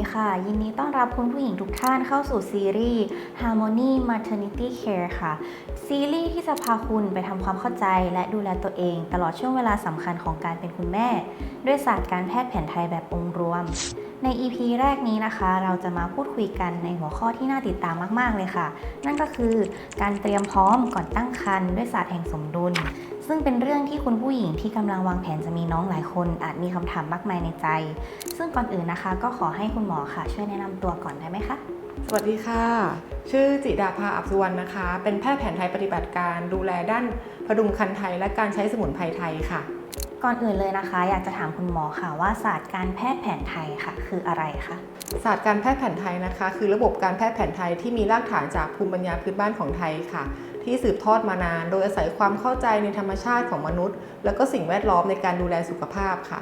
ดีค่ะ ยินดีต้อนรับคุณผู้หญิงทุกท่านเข้าสู่ซีรีส์ Harmony Maternity Care ค่ะ ซีรีส์ที่จะพาคุณไปทำความเข้าใจและดูแลตัวเอง ตลอดช่วงเวลาสำคัญของการเป็นคุณแม่ ด้วยศาสตร์การแพทย์แผนไทยแบบองค์รวม ใน EP แรกนี้นะคะ เราจะมาพูดคุยกันในหัวข้อที่น่าติดตามมาก ๆ เลยค่ะ นั่นก็คือการเตรียมพร้อมก่อนตั้งครรภ์ด้วยศาสตร์แห่งสมดุล ซึ่งเป็นเรื่องที่คุณผู้หญิงที่กำลังวางแผนจะมีน้องหลายคน อาจมีคำถามมากมายในใจ ซึ่งก่อนอื่นนะคะ ก็ขอให้คุณหมอค่ะ ช่วยแนะนำตัวก่อนได้ไหมคะ สวัสดีค่ะ ชื่อจิดาภาอับสุวรรณนะคะ เป็นแพทย์แผนไทยปฏิบัติการ ดูแลด้านพดุงคันไทยและการใช้สมุนไพรไทยค่ะ ก่อนอื่นเลยนะคะ อยากจะถามคุณหมอค่ะว่าศาสตร์การแพทย์แผนไทยค่ะ คืออะไรคะศาสตร์การแพทย์แผนไทยนะคะ คือระบบการแพทย์แผนไทยที่มีรากฐานจากภูมิปัญญาพื้นบ้านของไทยค่ะ ที่สืบทอดมานาน โดยอาศัยความเข้าใจในธรรมชาติของมนุษย์ แล้วก็สิ่งแวดล้อมในการดูแลสุขภาพค่ะ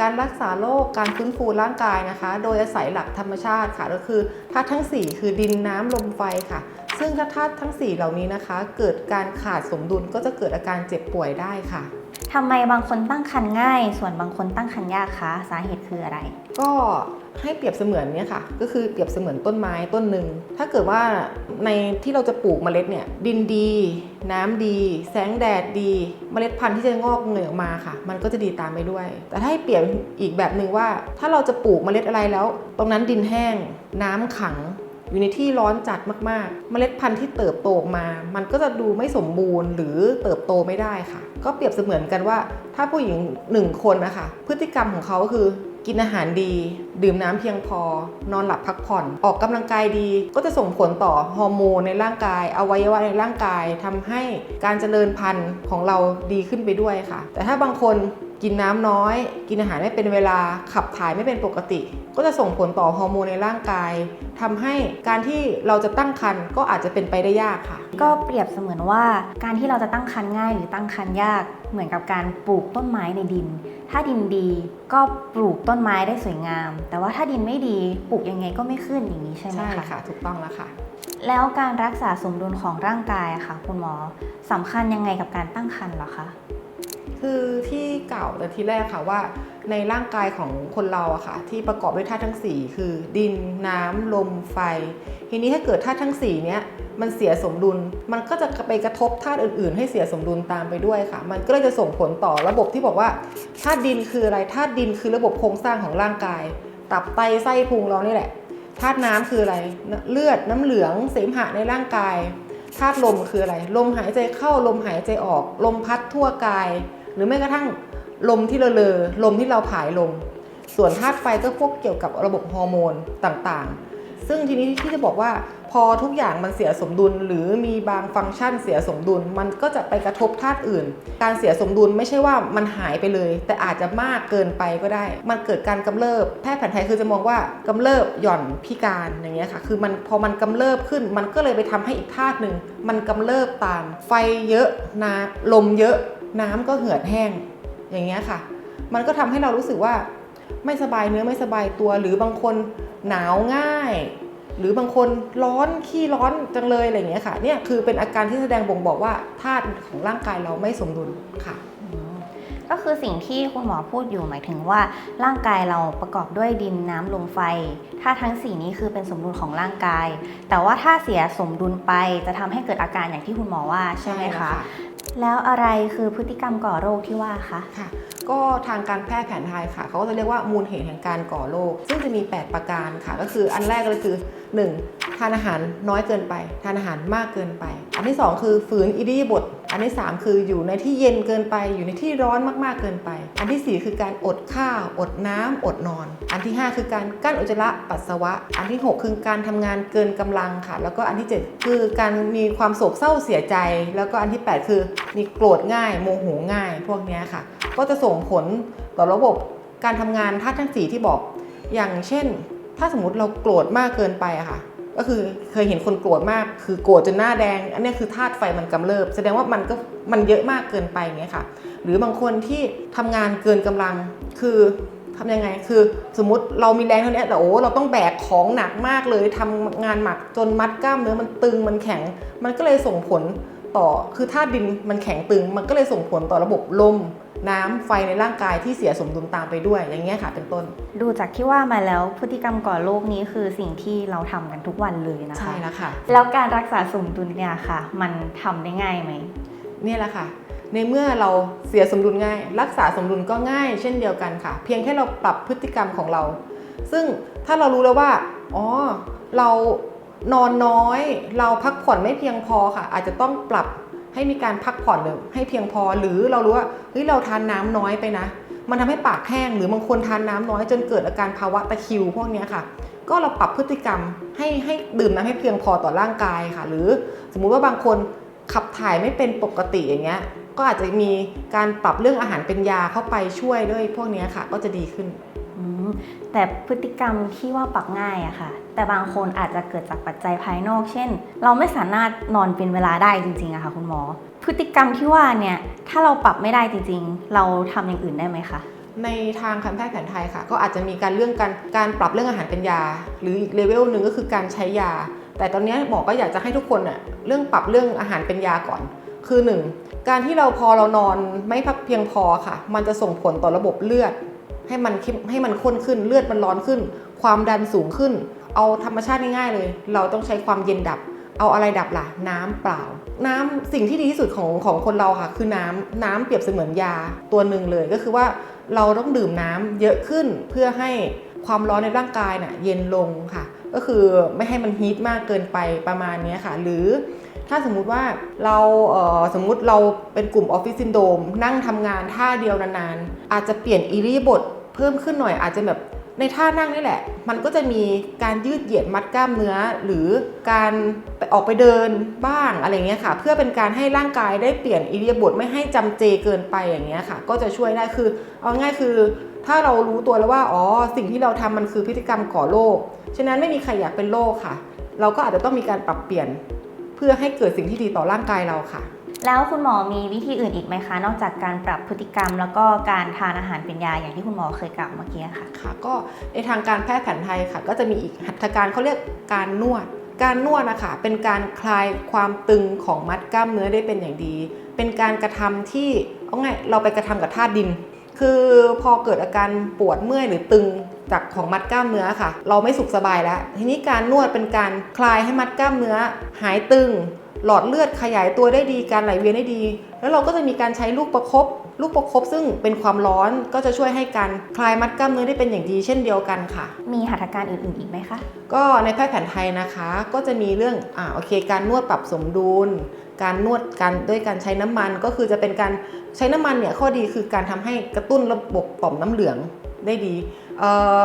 การรักษาโรคการฟื้นฟูร่างกายนะคะ โดยอาศัยหลักธรรมชาติค่ะ ก็คือธาตุทั้ง 4 คือดินน้ำลมไฟค่ะ ซึ่งถ้าธาตุทั้ง 4 เหล่านี้นะคะ เกิดการขาดสมดุลก็จะเกิดอาการเจ็บป่วยได้ค่ะทำไมบางคนตั้งครรภ์ง่าย ส่วนบางคนตั้งครรภ์ยากคะสาเหตุคืออะไร ก็ ให้เปรียบเสมือนเนี่ยค่ะก็คือเปรียบเสมือนต้นไม้ต้นหนึ่งถ้าเกิดว่าในที่เราจะปลูกเมล็ดเนี่ยดินดี น้ำดี แสงแดดดี เมล็ดพันธุ์ที่จะงอกเงยออกมาค่ะ มันก็จะดีตามไปด้วย แต่ถ้าให้เปรียบอีกแบบหนึ่งว่า ถ้าเราจะปลูกเมล็ดอะไรแล้ว ตรงนั้นดินแห้ง น้ำขังอยู่ในที่ร้อนจัดมากๆ เมล็ดพันธุ์ที่เติบโตมา มันก็จะดูไม่สมบูรณ์ หรือเติบโตไม่ได้ค่ะ ก็เปรียบเสมือนกันว่า ถ้าผู้หญิงหนึ่งคนนะคะ พฤติกรรมของเขาก็คือ กินอาหารดี ดื่มน้ำเพียงพอ นอนหลับพักผ่อน ออกกำลังกายดี ก็จะส่งผลต่อฮอร์โมนในร่างกาย อวัยวะในร่างกายทำให้การเจริญพันธุ์ของเราดีขึ้นไปด้วยค่ะ แต่ถ้าบางคน กินน้ำน้อย กินอาหารไม่เป็นเวลาขับถ่ายไม่เป็นปกติ ก็จะส่งผลต่อฮอร์โมนในร่างกายทำให้การที่เราจะตั้งครรภ์ก็อาจจะเป็นไปได้ยากค่ะ ก็เปรียบเสมือนว่าการที่เราจะตั้งครรภ์ง่าย หรือตั้งครรภ์ยากเหมือนกับการปลูกต้นไม้ในดิน ถ้าดินดีก็ปลูกต้นไม้ได้สวยงาม แต่ว่าถ้าดินไม่ดีปลูกยังไงก็ไม่ขึ้นอย่างนี้ใช่ไหมใช่คะค่ะ ถูกต้องแล้วค่ะ แล้วการรักษาสมดุลของร่างกายอะค่ะ คุณหมอสำคัญยังไงกับการตั้งครรภ์เหรอคะ คือที่เก่าวแต่ที่แรกค่ะว่าในร่างกายของคนเราอะค่ะ ที่ประกอบด้วยธาตุทั้ง 4 คือ ดินน้ำลมไฟ ทีนี้ถ้าเกิดธาตุทั้ง4เนี้ยมันเสียสมดุล มันก็จะไปกระทบธาตุอื่น ๆ ให้เสียสมดุลตามไปด้วยค่ะ มันก็เลยจะส่งผลต่อระบบที่บอกว่าธาตุดินคืออะไรธาตุดินคือระบบโครงสร้างของร่างกาย ตับไตไส้พุงเรานี่แหละธาตุน้ำคืออะไร เลือดน้ำเหลืองเสมหะในร่างกายธาตุลมคืออะไร ลมหายใจเข้าลมหายใจออก ลมพัดทั่วกาย หรือแม้กระทั่งลมที่เลอเลอลมที่เราผายลม ส่วนธาตุไฟก็พวกเกี่ยวกับระบบฮอร์โมนต่างๆ ซึ่งทีนี้ที่จะบอกว่าพอทุกอย่างมันเสียสมดุล หรือมีบางฟังก์ชันเสียสมดุล มันก็จะไปกระทบธาตุอื่น การเสียสมดุลไม่ใช่ว่ามันหายไปเลย แต่อาจจะมากเกินไปก็ได้ มันเกิดการกำเริบแพทย์แผนไทยคือจะมองว่ากำเริบหย่อนพิการอย่างเงี้ยค่ะคือมันพอมันกำเริบขึ้น มันก็เลยไปทำให้อีกธาตุหนึ่งมันกำเริบตามไฟเยอะน้ำลมเยอะ น้ำก็เหือดแห้งอย่างเงี้ยค่ะ มันก็ทำให้เรารู้สึกว่าไม่สบายเนื้อไม่สบายตัว หรือบางคนหนาวง่าย หรือบางคนร้อนขี้ร้อนจังเลยอะไรอย่างเงี้ยค่ะเนี่ยคือเป็นอาการที่แสดงบ่งบอกว่าธาตุของร่างกายเราไม่สมดุลค่ะอืมก็คือสิ่งที่คุณหมอพูดอยู่หมายถึงว่า ร่างกายเราประกอบด้วยดินน้ำลมไฟถ้าทั้งสี่นี้คือเป็นสมดุลของร่างกาย แต่ว่าถ้าเสียสมดุลไปจะทำให้เกิดอาการอย่างที่คุณหมอว่าใช่ไหมคะ แล้วอะไรคือพฤติกรรมก่อโรคที่ว่าคะค่ะ ก็ทางการแพทย์แผนไทยค่ะ เขาก็จะเรียกว่ามูลเหตุแห่งการก่อโรคซึ่งจะมี 8 ประการค่ะ ก็คืออันแรกเลยคือ 1. ทานอาหารน้อยเกินไป ทานอาหารมากเกินไป อันที่ 2 คือฝืนอิริยาบถ อันที่ 3 คืออยู่ในที่เย็นเกินไป อยู่ในที่ร้อนมากๆเกินไป อันทีสี่4 คือการอดข้าว อดน้ำอดนอน อันที่ 5 คือการกั้นอุจจาระปัสสาวะ อันที่ 6 คือการทำงานเกินกำลังค่ะ แล้วก็อันที่ 7 คือการมีความโศกเศร้าเสียใจ แล้วก็อันที่ 8 คือมีโกรธง่าย โมโหง่าย พวกนี้ค่ะ ก็จะส่งผลต่อระบบการทำงานธาตุทั้งสี่ที่บอก อย่างเช่น ถ้าสมมติเราโกรธมากเกินไปอะค่ะ ก็คือเคยเห็นคนโกรธมาก คือโกรธจนหน้าแดง อันนี้คือธาตุไฟมันกำเริบ แสดงว่ามันก็มันเยอะมากเกินไปอย่างเงี้ยค่ะ หรือบางคนที่ทำงานเกินกำลัง คือทำยังไง คือสมมติเรามีแรงเท่านี้แต่โอ้เราต้องแบกของหนักมากเลยทำงานหมักจนมัดกล้ามเนื้อมันตึงมันแข็ง มันก็เลยส่งผล ต่อคือธาตุดินมันแข็งตึง มันก็เลยส่งผลต่อระบบลม น้ำไฟในร่างกายที่เสียสมดุลตามไปด้วยอย่างเงี้ยค่ะเป็นต้น ดูจากที่ว่ามาแล้วพฤติกรรมก่อโรคนี้คือสิ่งที่เราทำกันทุกวันเลยนะคะ ใช่แล้วค่ะ แล้วการรักษาสมดุลเนี่ยค่ะ มันทำได้ง่ายไหม เนี่ยแหละค่ะ ในเมื่อเราเสียสมดุลง่าย รักษาสมดุลก็ง่ายเช่นเดียวกันค่ะ เพียงแค่เราปรับพฤติกรรมของเรา ซึ่งถ้าเรารู้แล้วว่า อ๋อ เรา นอนน้อยเราพักผ่อนไม่เพียงพอค่ะ อาจจะต้องปรับให้มีการพักผ่อนหรือให้เพียงพอ หรือเรารู้ว่าเฮ้ยเราทานน้ำน้อยไปนะ มันทำให้ปากแห้งหรือบางคนทานน้ำน้อยจนเกิดอาการภาวะตะคิวพวกนี้ค่ะ ก็เราปรับพฤติกรรมให้ให้ดื่มน้ำให้เพียงพอต่อร่างกายค่ะ หรือสมมุติว่าบางคนขับถ่ายไม่เป็นปกติอย่างเงี้ยก็อาจจะมีการปรับเรื่องอาหารเป็นยาเข้าไปช่วยด้วยพวกนี้ค่ะ ก็จะดีขึ้น แต่พฤติกรรมที่ว่าปรับง่ายอะค่ะ แต่บางคนอาจจะเกิดจากปัจจัยภายนอก เช่น เราไม่สามารถนอนเป็นเวลาได้จริงๆอะค่ะคุณหมอ พฤติกรรมที่ว่าเนี่ยถ้าเราปรับไม่ได้จริง ๆ เราทำอย่างอื่นได้ไหมคะในทางการแพทย์แผนไทยค่ะ ก็อาจจะมีการเรื่องการการปรับเรื่องอาหารเป็นยา หรืออีกเลเวลหนึ่งก็คือการใช้ยา แต่ตอนนี้หมอก็อยากจะให้ทุกคนน่ะเรื่องปรับเรื่องอาหารเป็นยาก่อน คือหนึ่งการที่เราพอเรานอนไม่พักเพียงพอค่ะ มันจะส่งผลต่อระบบเลือด ให้มันให้มันข้นขึ้นเลือดมันร้อนขึ้น ความดันสูงขึ้น เอาธรรมชาติง่ายๆเลย เราต้องใช้ความเย็นดับ เอาอะไรดับล่ะ น้ำเปล่า น้ำสิ่งที่ดีที่สุดของของคนเราค่ะ คือน้ำน้ำเปรียบเสมือนยาตัวหนึ่งเลยก็คือว่าเราต้องดื่มน้ำเยอะขึ้นเพื่อให้ความร้อนในร่างกายน่ะเย็นลงค่ะ ก็คือไม่ให้มันฮีทมากเกินไปประมาณนี้ค่ะ หรือ ถ้าสมมุติว่าเราเสมมุติเราเป็นกลุ่มออฟฟิศซินโดมนั่งทำงานท่าเดียวนานๆ อาจจะเปลี่ยนอิริยาบถเพิ่มขึ้นหน่อยอาจจะแบบในท่านั่งนี่แหละ มันก็จะมีการยืดเหยียดมัดกล้ามเนื้อ หรือการไปออกไปเดินบ้างอะไรเงี้ยค่ะ เพื่อเป็นการให้ร่างกายได้เปลี่ยนอิริยาบถไม่ให้จำเจเกินไปอย่างเงี้ยค่ะ ก็จะช่วยได้คือ เอาง่ายคือ ถ้าเรารู้ตัวแล้วว่าอ๋อสิ่งที่เราทำมันคือพฤติกรรมก่อโรคฉะนั้นไม่มีใครอยากเป็นโรคค่ะ เราก็อาจจะต้องมีการปรับเปลี่ยน พื่อให้เกิดสิ่งที่ดีต่อร่างกายเราค่ะ แล้วคุณหมอมีวิธีอื่นอีกไหมคะ นอกจากการปรับพฤติกรรม แล้วก็การทานอาหารเป็นยาอย่างที่คุณหมอเคยกล่าวเมื่อกี้ค่ะ ค่ะก็ในทางการแพทย์แผนไทยค่ะ ก็จะมีอีกหัตถการเขาเรียกการนวด การนวดนะคะเป็นการคลายความตึงของมัดกล้ามเนื้อได้เป็นอย่างดี เป็นการกระทำที่เอาไงเราไปกระทำกับธาตุดิน คือพอเกิดอาการปวดเมื่อยหรือตึง จากของมัดกล้ามเนื้อค่ะ เราไม่สุขสบายแล้ว ทีนี้การนวดเป็นการคลายให้มัดกล้ามเนื้อ หายตึง หลอดเลือดขยายตัวได้ดี การไหลเวียนได้ดี แล้วเราก็จะมีการใช้ลูกประคบลูกประคบซึ่งเป็นความร้อนก็จะช่วยให้การคลายมัดกล้ามเนื้อได้เป็นอย่างดีเช่นเดียวกันค่ะ มีหัตถการอื่นๆอีกไหมคะ ก็ในแพทย์แผนไทยนะคะ ก็จะมีเรื่องอ่าโอเค การนวดปรับสมดุล การนวดกันด้วยการใช้น้ำมันก็คือจะเป็นการใช้น้ำมันเนี่ยข้อดีคือการทำให้กระตุ้นระบบต่อมน้ำเหลืองได้ดีเอ่อ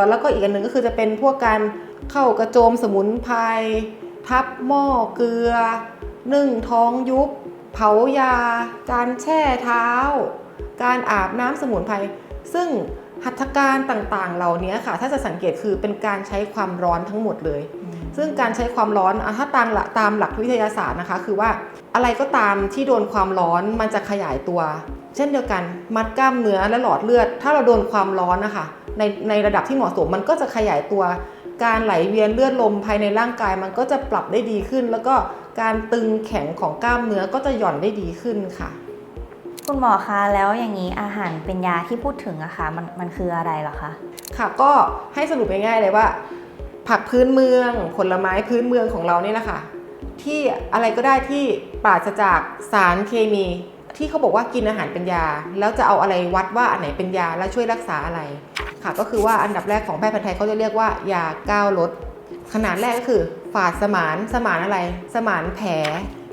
แล้วก็อีกอันหนึ่งก็คือจะเป็นพวกการเข้ากระโจมสมุนไพรทับหม้อเกลือ นึ่งท้องยุบเผายา การแช่เท้า การอาบน้ำสมุนไพรซึ่งหัตถการต่างๆ เหล่านี้ค่ะ ถ้าจะสังเกตคือเป็นการใช้ความร้อนทั้งหมดเลย ซึ่งการใช้ความร้อนอะถ้าตามหลักตามหลักวิทยาศาสตร์นะคะ คือว่าอะไรก็ตามที่โดนความร้อนมันจะขยายตัว เช่นเดียวกัน มัดกล้ามเนื้อและหลอดเลือด ถ้าเราโดนความร้อนนะคะ ในในระดับที่เหมาะสมมันก็จะขยายตัว การไหลเวียนเลือดลมภายในร่างกายมันก็จะปรับได้ดีขึ้น แล้วก็การตึงแข็งของกล้ามเนื้อก็จะหย่อนได้ดีขึ้นค่ะ คุณหมอคะแล้วอย่างนี้อาหารเป็นยาที่พูดถึงอะคะมันมันคืออะไรเหรอคะค่ะก็ให้สรุปง่ายๆเลยว่า ผักพื้นเมืองผลไม้พื้นเมืองของเรานี่แหละค่ะที่อะไรก็ได้ที่ปราศจากสารเคมี ที่เขาบอกว่ากินอาหารเป็นยา แล้วจะเอาอะไรวัดว่าอันไหนเป็นยาและช่วยรักษาอะไร ค่ะ ก็คือว่าอันดับแรกของแพทย์แผนไทยเขาจะเรียกว่ายาก้าวลด ขนาดแรกก็คือฝาดสมานสมานอะไร สมานแผล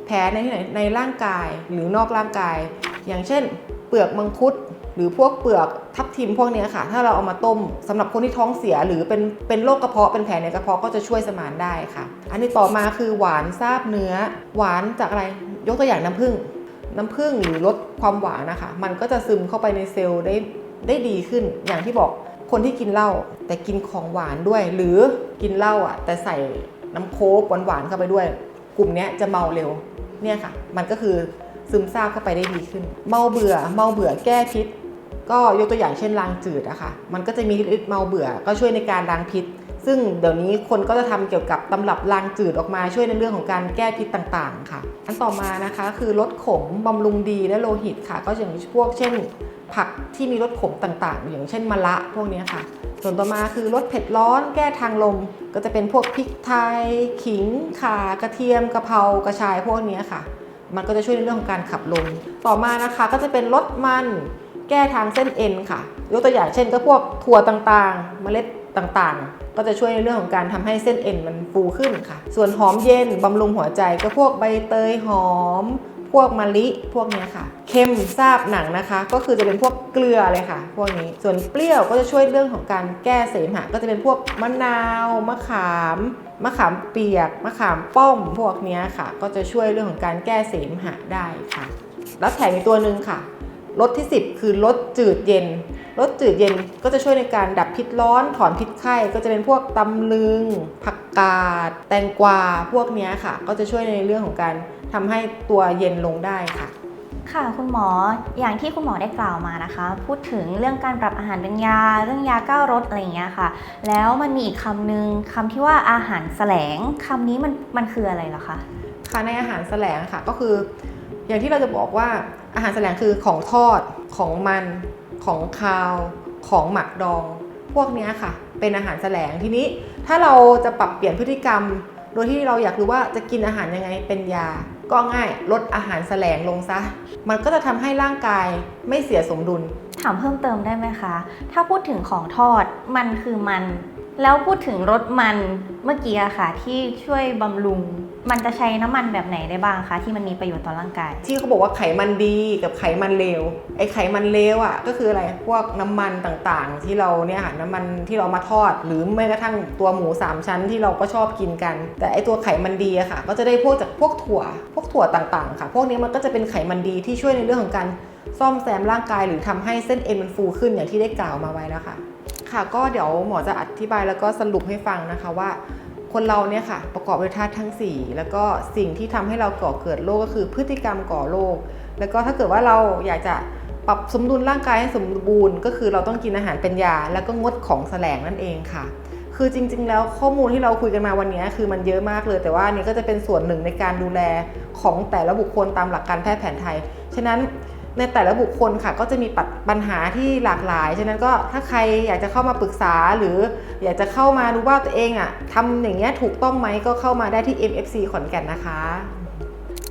แผลในที่ไหนในร่างกายหรือนอกร่างกาย อย่างเช่น เปลือกมังคุดหรือพวกเปลือกทับทิมพวกนี้ค่ะ ถ้าเราเอามาต้มสำหรับคนที่ท้องเสียหรือเป็นเป็นโรคกระเพาะเป็นแผลในกระเพาะก็จะช่วยสมานได้ค่ะ อันนี้ต่อมาคือหวานซาบเนื้อ หวานจากอะไรยกตัวอย่างน้ำผึ้งน้ำผึ้งหรือลดความหวานนะคะ มันก็จะซึมเข้าไปในเซลล์ได้ได้ดีขึ้นอย่างที่บอก คนที่กินเหล้าแต่กินของหวานด้วย หรือกินเหล้าอะ แต่ใส่น้ำโค้กหวานๆเข้าไปด้วย กลุ่มนี้จะเมาเร็วเนี่ยค่ะ มันก็คือซึมซาบเข้าไปได้ดีขึ้น เมาเบื่อ เมาเบื่อแก้พิษ ก็ยกตัวอย่างเช่นล้างจืดอะค่ะ มันก็จะมีฤทธิ์เมาเบื่อ ก็ช่วยในการล้างพิษ ซึ่งเดี๋ยวนี้คนก็จะทำเกี่ยวกับตำรับลางจืดออกมาช่วยในเรื่องของการแก้พิษต่างๆ ค่ะ อันต่อมานะคะคือลดขมบำรุงดีและโลหิตค่ะ ก็อย่างพวกเช่น ผักที่มีรสขมต่างๆ อย่างเช่นมะระพวกนี้ค่ะ ส่วนต่อมาคือลดเผ็ดร้อนแก้ทางลม ก็จะเป็นพวกพริกไทย ขิงข่ากระเทียมกระเพรากระชายพวกนี้ค่ะ มันก็จะช่วยในเรื่องของการขับลม ต่อมานะคะก็จะเป็นลดมันแก้ทางเส้นเอ็นค่ะยกตัวอย่างเช่นก็พวกถั่วต่างๆ เมล็ด ต่างๆ ก็จะช่วยในเรื่องของการทำให้เส้นเอ็นมันฟูขึ้นค่ะ ส่วนหอมเย็นบำรุงหัวใจก็พวกใบเตยหอม พวกมะลิพวกนี้ค่ะ เค็มซาบหนังนะคะ ก็คือจะเป็นพวกเกลือเลยค่ะ พวกนี้ ส่วนเปรี้ยวก็จะช่วยเรื่องของการแก้เสมหะ ก็จะเป็นพวกมะนาวมะขามมะขามเปียกมะขามป้อมพวกนี้ค่ะ ก็จะช่วยเรื่องของการแก้เสมหะได้ค่ะ แล้วแถมอีกตัวหนึ่งค่ะรสที่ 10 คือรสจืดเย็น รสจืดเย็นก็จะช่วยในการดับพิษร้อนถอนพิษไข้ ก็จะเป็นพวกตำลึง ผักกาด แตงกวาพวกเนี้ยค่ะ ก็จะช่วยในเรื่องของการทำให้ตัวเย็นลงได้ค่ะค่ะคุณหมออย่างที่คุณหมอได้กล่าวมานะคะ พูดถึงเรื่องการปรับอาหารเป็นยา เรื่องยาเก้ารสอะไรอย่างเงี้ยค่ะ แล้วมันมีอีกคำหนึ่งคำที่ว่าอาหารแสลงคำนี้มันมันคืออะไรเหรอคะค่ะในอาหารแสลงค่ะก็คือ อย่างที่เราจะบอกว่าอาหารแสลงคือของทอดของมันของคาวของหมักดอง พวกเนี้ยค่ะ เป็นอาหารแสลงทีนี้ ถ้าเราจะปรับเปลี่ยนพฤติกรรม โดยที่เราอยากรู้ว่าจะกินอาหารยังไงเป็นยา ก็ง่ายลดอาหารแสลงลงซะ มันก็จะทำให้ร่างกายไม่เสียสมดุล ถามเพิ่มเติมได้ไหมคะ ถ้าพูดถึงของทอดมันคือมัน แล้วพูดถึงรสมันเมื่อกี้อะค่ะ ที่ช่วยบำรุง มันจะใช้น้ำมันแบบไหนได้บ้างคะที่มันมีประโยชน์ต่อร่างกาย ที่เขาบอกว่าไขมันดีกับไขมันเลวไอ้ไขมันเลวอะก็คืออะไรพวกน้ำมันต่างๆ ที่เราเนี่ยค่ะน้ำมันที่เรามาทอด หรือแม้กระทั่งตัวหมูสามชั้นที่เราก็ชอบกินกัน แต่ไอ้ตัวไขมันดีอะค่ะ ก็จะได้พวกจากพวกถั่ว พวกถั่วต่างๆ ค่ะ พวกนี้มันก็จะเป็นไขมันดีที่ช่วยในเรื่องของการซ่อมแซมร่างกาย หรือทำให้เส้นเอ็นมันฟูขึ้นอย่างที่ได้กล่าวมาไว้แล้วค่ะ ค่ะก็เดี๋ยวหมอจะอธิบายแล้วก็สรุปให้ฟังนะคะว่า คนเราเนี่ยค่ะประกอบด้วยธาตุทั้ง 4 แล้วก็สิ่งที่ทำให้เราก่อเกิดโรคก็คือพฤติกรรมก่อโรคแล้วก็ถ้าเกิดว่าเราอยากจะปรับสมดุลร่างกายให้สมบูรณ์ ก็คือเราต้องกินอาหารเป็นยา แล้วก็งดของแสลงนั่นเองค่ะ คือจริง ๆ แล้วข้อมูลที่เราคุยกันมาวันนี้คือมันเยอะมากเลย แต่ว่านนี้ก็จะเป็นส่วนหนึ่งในการดูแลของแต่ละบุคคลตามหลักการแพทย์แผนไทย ฉะนั้น ในแต่ละบุคคลค่ะก็จะมีปัญปัญหาที่หลากหลาย ฉะนั้นก็ถ้าใครอยากจะเข้ามาปรึกษาหรืออยากจะเข้ามาดูว่าตัวเองอะทำอย่างเงี้ยถูกต้องไหมก็เข้ามาได้ที่ MFC ขอนแก่นนะคะ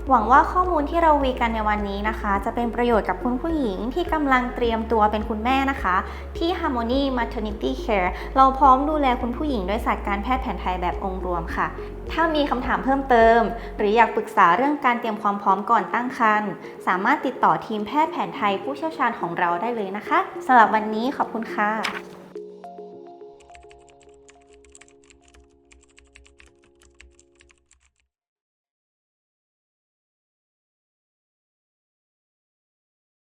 หวังว่าข้อมูลที่เราวีกันในวันนี้นะคะ จะเป็นประโยชน์กับคุณผู้หญิงที่กำลังเตรียมตัวเป็นคุณแม่นะคะ ที่ Harmony Maternity Care เราพร้อมดูแลคุณผู้หญิงด้วยศาสตร์การแพทย์แผนไทยแบบองค์รวมค่ะ ถ้ามีคำถามเพิ่มเติม หรืออยากปรึกษาเรื่องการเตรียมความพร้อมก่อนตั้งครรภ์สามารถติดต่อทีมแพทย์แผนไทยผู้เชี่ยวชาญของเราได้เลยนะคะสำหรับวันนี้ขอบคุณค่ะ